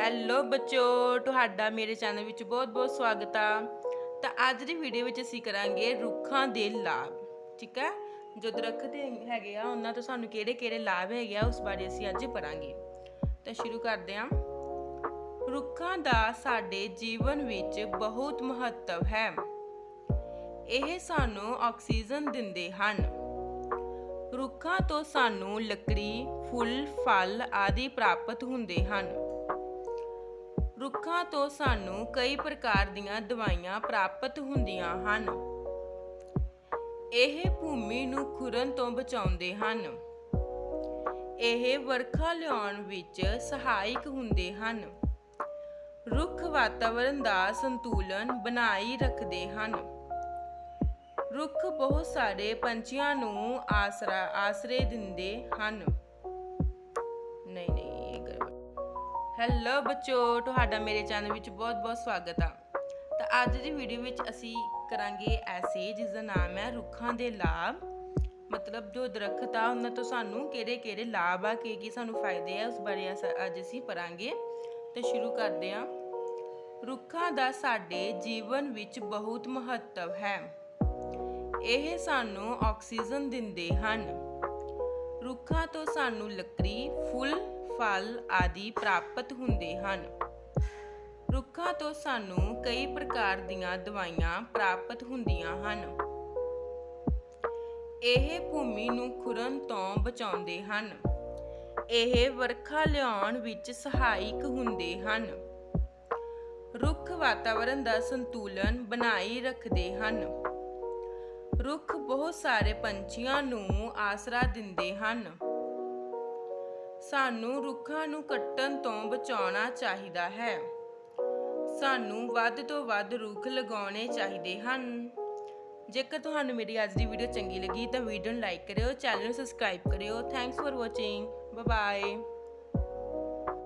Hello ਬੱਚੋ ਤੁਹਾਡਾ ਮੇਰੇ ਚੈਨਲ ਵਿੱਚ ਬਹੁਤ-ਬਹੁਤ ਸਵਾਗਤ ਆ। ਤਾਂ ਅੱਜ ਦੀ ਵੀਡੀਓ ਵਿੱਚ ਅਸੀਂ ਕਰਾਂਗੇ ਰੁੱਖਾਂ ਦੇ ਲਾਭ ਠੀਕ ਹੈ ਜੋ ਦਰਖਤ ਹੈਗੇ ਆ ਉਹਨਾਂ ਤੋਂ ਸਾਨੂੰ ਕਿਹੜੇ-ਕਿਹੜੇ ਲਾਭ ਹੈਗੇ ਆ ਉਸ ਬਾਰੇ ਅਸੀਂ ਅੱਜ ਪੜਾਂਗੇ ਤਾਂ ਸ਼ੁਰੂ ਕਰਦੇ ਹਾਂ। ਰੁੱਖਾਂ ਦਾ ਸਾਡੇ ਜੀਵਨ ਵਿੱਚ ਬਹੁਤ ਮਹੱਤਵ ਹੈ। ਇਹ ਸਾਨੂੰ ਆਕਸੀਜਨ ਦਿੰਦੇ ਹਨ। ਰੁੱਖਾਂ ਤੋਂ ਸਾਨੂੰ ਲੱਕੜੀ, ਫੁੱਲ, ਫਲ ਆਦਿ ਪ੍ਰਾਪਤ ਹੁੰਦੇ ਹਨ। ਰੁੱਖਾਂ ਤੋਂ ਸਾਨੂੰ ਕਈ ਪ੍ਰਕਾਰ ਦੀਆਂ ਦਵਾਈਆਂ ਪ੍ਰਾਪਤ ਹੁੰਦੀਆਂ ਹਨ। ਇਹ ਭੂਮੀ ਨੂੰ ਖੁਰਨ ਤੋਂ ਬਚਾਉਂਦੇ ਹਨ। ਇਹ ਵਰਖਾ ਲਿਆਉਣ ਵਿੱਚ ਸਹਾਇਕ ਹੁੰਦੇ ਹਨ। ਰੁੱਖ ਵਾਤਾਵਰਣ ਦਾ ਸੰਤੁਲਨ ਬਣਾਈ ਰੱਖਦੇ ਹਨ। ਰੁੱਖ ਬਹੁਤ ਸਾਰੇ ਪੰਛੀਆਂ ਨੂੰ ਆਸਰਾ ਆਸਰੇ ਦਿੰਦੇ ਹਨ ਹੈਲੋ ਬੱਚੋ, ਤੁਹਾਡਾ ਮੇਰੇ ਚੈਨਲ ਵਿੱਚ ਬਹੁਤ-ਬਹੁਤ ਸਵਾਗਤ ਆ। ਤਾਂ ਅੱਜ ਦੀ ਵੀਡੀਓ ਵਿੱਚ ਅਸੀਂ ਕਰਾਂਗੇ ਐਸੇ ਜਿਸ ਦਾ ਨਾਮ ਹੈ ਰੁੱਖਾਂ ਦੇ ਲਾਭ। ਮਤਲਬ ਜੋ ਦਰਖਤ ਆ, ਉਹਨਾਂ ਤੋਂ ਸਾਨੂੰ ਕਿਹੜੇ-ਕਿਹੜੇ ਲਾਭ ਆ, ਕੀ ਕੀ ਸਾਨੂੰ ਫਾਇਦੇ ਆ, ਉਸ ਬਾਰੇ ਅਸ- ਅੱਜ ਅਸੀਂ ਪੜਾਂਗੇ। ਤੇ ਸ਼ੁਰੂ ਕਰਦੇ ਹਾਂ। ਰੁੱਖਾਂ ਦਾ ਸਾਡੇ ਜੀਵਨ ਵਿੱਚ ਬਹੁਤ ਮਹੱਤਵ ਹੈ। ਇਹ ਸਾਨੂੰ ਆਕਸੀਜਨ ਦਿੰਦੇ ਹਨ। ਰੁੱਖਾਂ ਤੋਂ ਸਾਨੂੰ ਲੱਕੜੀ, ਫੁੱਲ ਫਲ ਆਦਿ ਪ੍ਰਾਪਤ ਹੁੰਦੇ ਹਨ। ਰੁੱਖਾਂ ਤੋਂ ਸਾਨੂੰ ਕਈ ਪ੍ਰਕਾਰ ਦੀਆਂ ਦਵਾਈਆਂ ਪ੍ਰਾਪਤ ਹੁੰਦੀਆਂ ਹਨ। ਇਹ ਭੂਮੀ ਨੂੰ ਖੁਰਨ ਤੋਂ ਬਚਾਉਂਦੇ ਹਨ। ਇਹ ਵਰਖਾ ਲਿਆਉਣ ਵਿੱਚ ਸਹਾਇਕ ਹੁੰਦੇ ਹਨ। ਰੁੱਖ ਵਾਤਾਵਰਣ ਦਾ ਸੰਤੁਲਨ ਬਣਾਈ ਰੱਖਦੇ ਹਨ। ਰੁੱਖ ਬਹੁਤ ਸਾਰੇ ਪੰਛੀਆਂ ਨੂੰ ਆਸਰਾ ਦਿੰਦੇ ਹਨ। ਸਾਨੂੰ ਰੁੱਖਾਂ ਨੂੰ ਕੱਟਣ ਤੋਂ ਬਚਾਉਣਾ ਚਾਹੀਦਾ ਹੈ। ਸਾਨੂੰ ਵੱਧ ਤੋਂ ਵੱਧ ਰੁੱਖ ਲਗਾਉਣੇ ਚਾਹੀਦੇ ਹਨ। ਜੇਕਰ ਤੁਹਾਨੂੰ ਮੇਰੀ ਅੱਜ ਦੀ ਵੀਡੀਓ ਚੰਗੀ ਲੱਗੀ ਤਾਂ ਵੀਡੀਓ ਨੂੰ ਲਾਈਕ ਕਰਿਓ ਚੈਨਲ ਨੂੰ ਸਬਸਕ੍ਰਾਈਬ ਕਰਿਓ। Thanks for watching bye bye